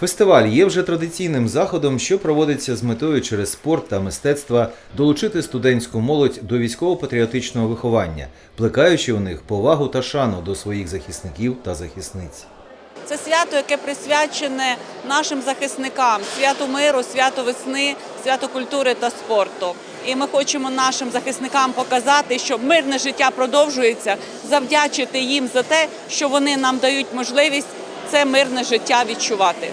Фестиваль є вже традиційним заходом, що проводиться з метою через спорт та мистецтва долучити студентську молодь до військово-патріотичного виховання, плекаючи у них повагу та шану до своїх захисників та захисниць. Це свято, яке присвячене нашим захисникам, святу миру, святу весни, святу культури та спорту. І ми хочемо нашим захисникам показати, що мирне життя продовжується, завдячити їм за те, що вони нам дають можливість це мирне життя відчувати.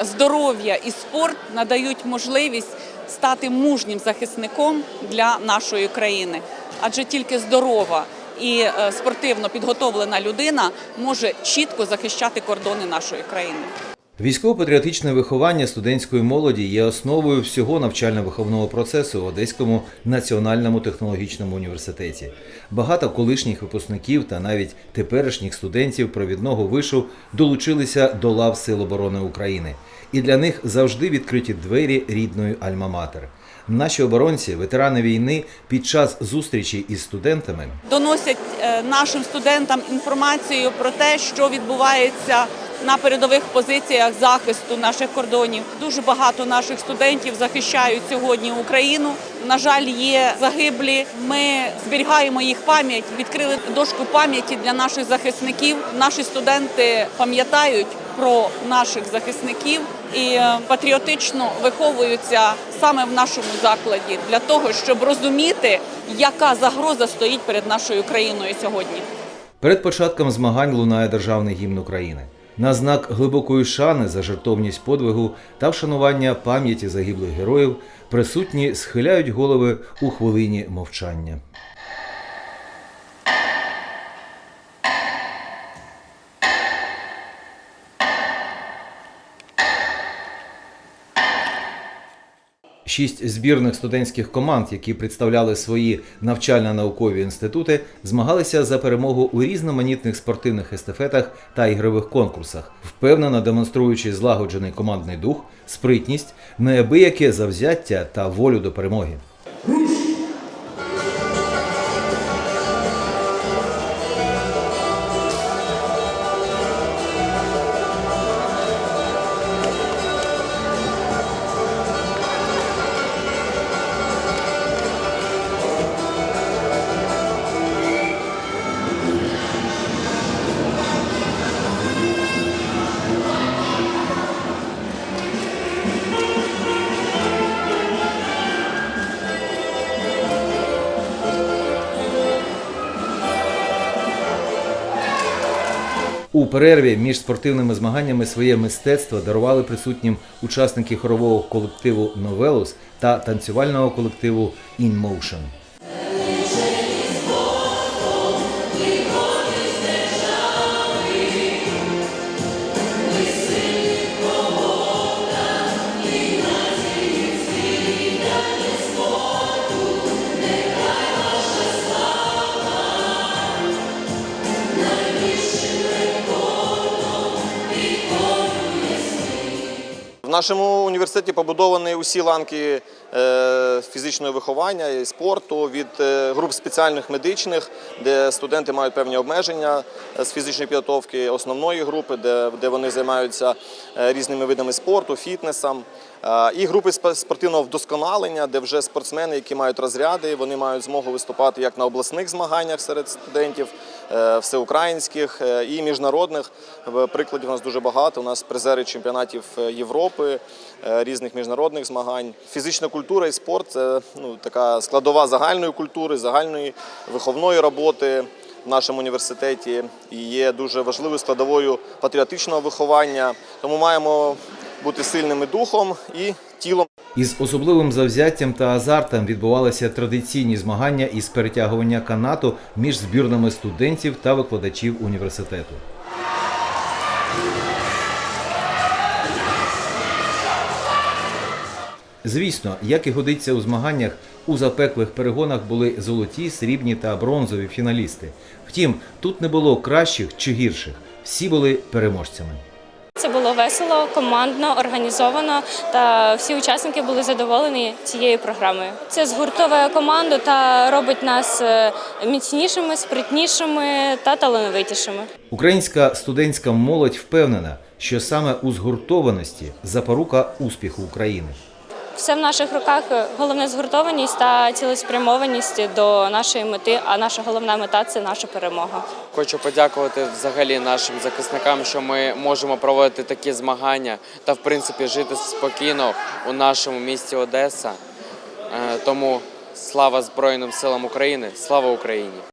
Здоров'я і спорт надають можливість стати мужнім захисником для нашої країни, адже тільки здорова і е, спортивно підготовлена людина може чітко захищати кордони нашої країни. Військово-патріотичне виховання студентської молоді є основою всього навчально-виховного процесу в Одеському національному технологічному університеті. Багато колишніх випускників та навіть теперішніх студентів провідного вишу долучилися до лав Сил оборони України, і для них завжди відкриті двері рідної Альма-Матер. Наші оборонці, ветерани війни, під час зустрічі із студентами Доносять е, нашим студентам інформацію про те, що відбувається на передових позиціях захисту наших кордонів. Дуже багато наших студентів захищають сьогодні Україну. На жаль, є загиблі. Ми зберігаємо їх пам'ять, відкрили дошку пам'яті для наших захисників. Наші студенти пам'ятають про наших захисників і е, патріотично виховуються саме в нашому закладі для того, щоб розуміти, яка загроза стоїть перед нашою країною сьогодні. Перед початком змагань лунає державний гімн України. На знак глибокої шани за жертовність подвигу та вшанування пам'яті загиблих героїв присутні схиляють голови у хвилині мовчання. Шість збірних студентських команд, які представляли свої навчально-наукові інститути, змагалися за перемогу у різноманітних спортивних естафетах та ігрових конкурсах, впевнено демонструючи злагоджений командний дух, спритність, неабияке завзяття та волю до перемоги. У перерві між спортивними змаганнями своє мистецтво дарували присутнім учасники хорового колективу Новелус та танцювального колективу In Motion. Нашому університеті побудовані усі ланки е, фізичного виховання і спорту від е, груп спеціальних медичних, де студенти мають певні обмеження е, з фізичної підготовки, основної групи, де, вони займаються різними видами спорту, фітнесом. Е, І групи спортивного вдосконалення, де вже спортсмени, які мають розряди, вони мають змогу виступати як на обласних змаганнях серед студентів, е, всеукраїнських е, і міжнародних. Прикладів у нас дуже багато. У нас призери чемпіонатів Європи, різних міжнародних змагань. Фізична культура і спорт це ну, така складова загальної культури, загальної виховної роботи в нашому університеті і є дуже важливою складовою патріотичного виховання. Тому маємо бути сильними духом і тілом. Із особливим завзяттям та азартом відбувалися традиційні змагання із перетягування канату між збірними студентів та викладачів університету. Звісно, як і годиться у змаганнях, у запеклих перегонах були золоті, срібні та бронзові фіналісти. Втім, тут не було кращих чи гірших. Всі були переможцями. Це було весело, командно, організовано, та всі учасники були задоволені цією програмою. Це згуртовує команду та робить нас е, міцнішими, спритнішими та талановитішими. Українська студентська молодь впевнена, що саме у згуртованості запорука успіху України. Все в наших руках. Головне згуртованість та цілеспрямованість до нашої мети. А наша головна мета це наша перемога. Хочу подякувати взагалі нашим захисникам, що ми можемо проводити такі змагання та в принципі жити спокійно у нашому місті Одеса. Е, Тому слава Збройним силам України, слава Україні!